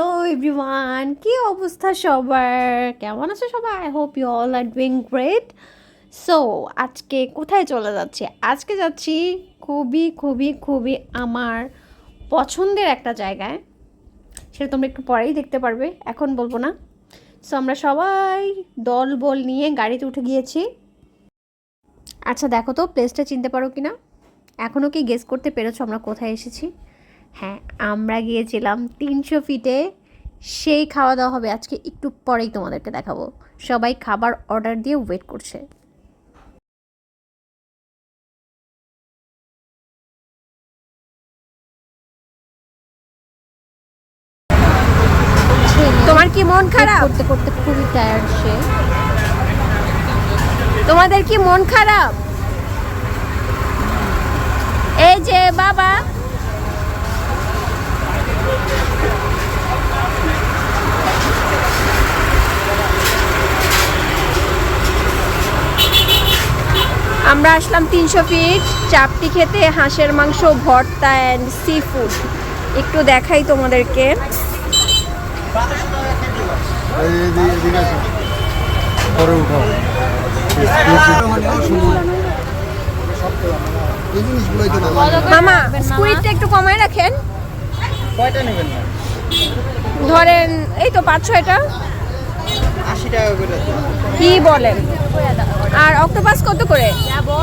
Hello everyone কি অবস্থা সবার? কেমন আছে সবাই? I hope you all are doing great so আজকে কোথায় চলে যাচ্ছি? আজকে যাচ্ছি খুবই খুবই খুবই আমার পছন্দের একটা জায়গায়। সেটা তোমরা একটু পরেই দেখতে পারবে, এখন বলব না। সো আমরা সবাই দল বল নিয়ে গাড়িতে উঠে গিয়েছি। আচ্ছা দেখো তো প্লেসটা চিনতে পারো কি না এখনও কি গেস করতে পেরেছ আমরা কোথায় এসেছি? হ্যাঁ আমরা গিয়েছিলাম তিনশো ফিটে। সেই খাওয়া দাওয়া হবে। আজকে একটু পরেই তোমাদেরকে দেখাবো। সবাই খাবার অর্ডার দিয়ে ওয়েট করছে। তোমার কি মন খারাপ? করতে করতে খুবই টায়ার্ড সে। তোমাদের কি মন খারাপ? এই যে বাবা আমরা আসলাম তিনশো ফিট চাপটি খেতে হাঁসের মাংস, ভর্তা অ্যান্ড সি ফুড একটু দেখাই তোমাদেরকে। মামা স্কুইডটা একটু কমায় রাখেন ধরেন, এই তো পাঁচ ছয়টা আশি টাকা করে। কি বলেন? আর অক্টোপাস কত করে?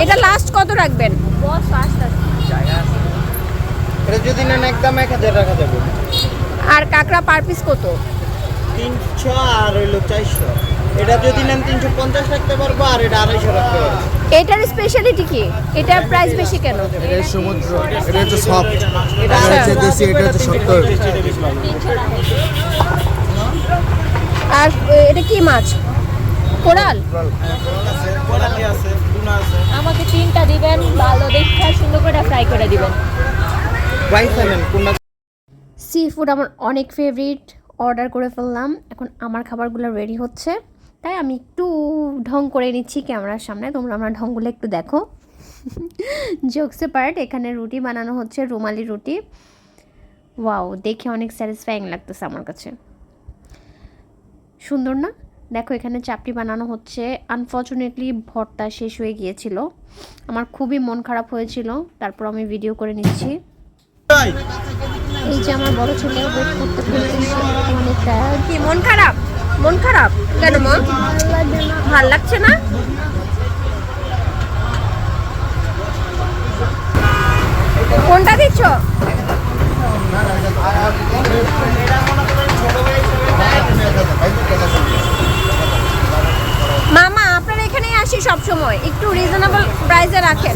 এটা লাস্ট কত রাখবেন? এটা যদি নেন একদম এক হাজার রাখা যাবে। আর কাঁকড়া পার পিস কত? তিনশো আর হইল চারশো। এটা যদি নেন তিনশো পঞ্চাশ রাখতে পারব আর এটা আড়াইশো রাখতে পারব। এটার স্পেশালিটি কি? এটার প্রাইস বেশি কেন? এটা সমুদ্র এটা হচ্ছে সফট। এটা আচ্ছা। হচ্ছে দেশি এটা হচ্ছে শক্ত আর এটা কি মাছ? কোরাল? আমাকে তিনটা দিবেন ভালো দেখে সুন্দর করে ফ্রাই করে দিবেন। সি ফুড আমার অনেক ফেভারিট অর্ডার করে ফেললাম। এখন আমার খাবারগুলো রেডি হচ্ছে। তাই আমি একটু ঢং করে নিচ্ছি ক্যামেরার সামনে। তোমরা আমার ঢংগুলো একটু দেখো। জোকসে পার্ট এখানে রুটি বানানো হচ্ছে রুমালি রুটি। ওয়াও দেখে অনেক স্যাটিসফাইং লাগতেছে আমার কাছে। সুন্দর না? দেখো এখানে চাপটি বানানো হচ্ছে। আনফর্চুনেটলি ভর্তা শেষ হয়ে গিয়েছিল। আমার খুবই মন খারাপ হয়েছিল। তারপর আমি ভিডিও করে নিচ্ছি। এই যে আমার বড় ছেলে ওয়েট করতে করতে কি মন খারাপ? মন খারাপ? কেন মন ভালো লাগছে না? কোনটা দিচ্ছ? সময় একটু রিজনেবল প্রাইসে রাখেন।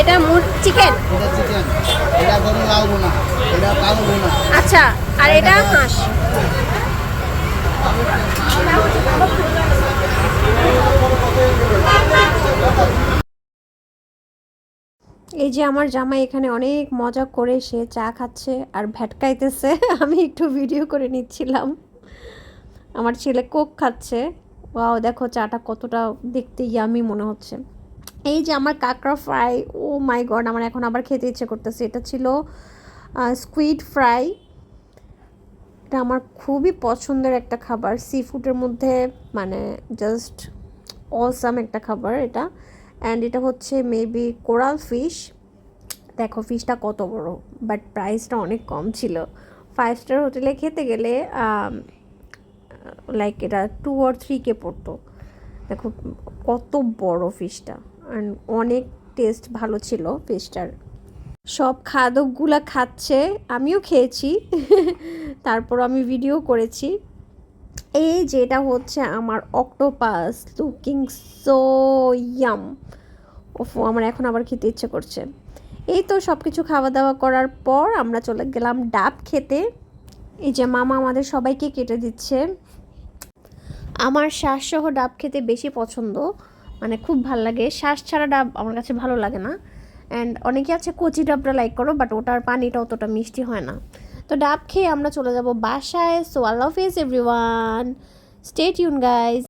এটা মুর চিকেন চিকেন এটা গরু লাল বোনা এটা কালো বোনা আচ্ছা আর এটা হাঁস? এই যে আমার জামাই এখানে অনেক মজা করে, সে চা খাচ্ছে আর ভ্যাটকাইতেছে আমি একটু ভিডিও করে নিচ্ছিলাম। আমার ছেলে কোক খাচ্ছে। ওয়াও, দেখো চাটা কতটা দেখতে ইয়ামি মনে হচ্ছে। এই যে আমার কাঁকড়া ফ্রাই ও মাই গড আমার এখন আবার খেতে ইচ্ছে করতেছে। এটা ছিল স্কুইড ফ্রাই এটা আমার খুবই পছন্দের একটা খাবার। সি ফুডের মধ্যে মানে জাস্ট অসাম একটা খাবার এটা। অ্যান্ড এটা হচ্ছে মেবি কোরাল ফিশ। দেখো, ফিশটা কত বড় বাট প্রাইসটা অনেক কম ছিল। ফাইভ স্টার হোটেলে খেতে গেলে লাইক এটা টু অর থ্রি কে পড়তো। দেখো, কত বড় ফিশটা। অ্যান্ড অনেক টেস্ট ভালো ছিল ফিশটার। সব খাদকগুলা খাচ্ছে, আমিও খেয়েছি। তারপর আমি ভিডিও করেছি। এই যেটা হচ্ছে আমার অক্টোপাস লুকিং সো ইয়াম ওফো, আমার এখন আবার খেতে ইচ্ছে করছে। এই তো সব কিছু খাওয়া দাওয়া করার পর আমরা চলে গেলাম ডাব খেতে। এই যে মামা আমাদের সবাইকে কেটে দিচ্ছে। আমার শ্বাসসহ ডাব খেতে বেশি পছন্দ। মানে খুব ভালো লাগে। শ্বাস ছাড়া ডাব আমার কাছে ভালো লাগে না। অ্যান্ড অনেকে আছে কচি ডাবটা লাইক করো বাট ওটার পানিটা অতটা মিষ্টি হয় না। তো ডাব খেয়ে আমরা চলে যাব বাসায়। সো আল্লাহ হাফিজ এভরিওয়ান স্টেট ইউন গাইজ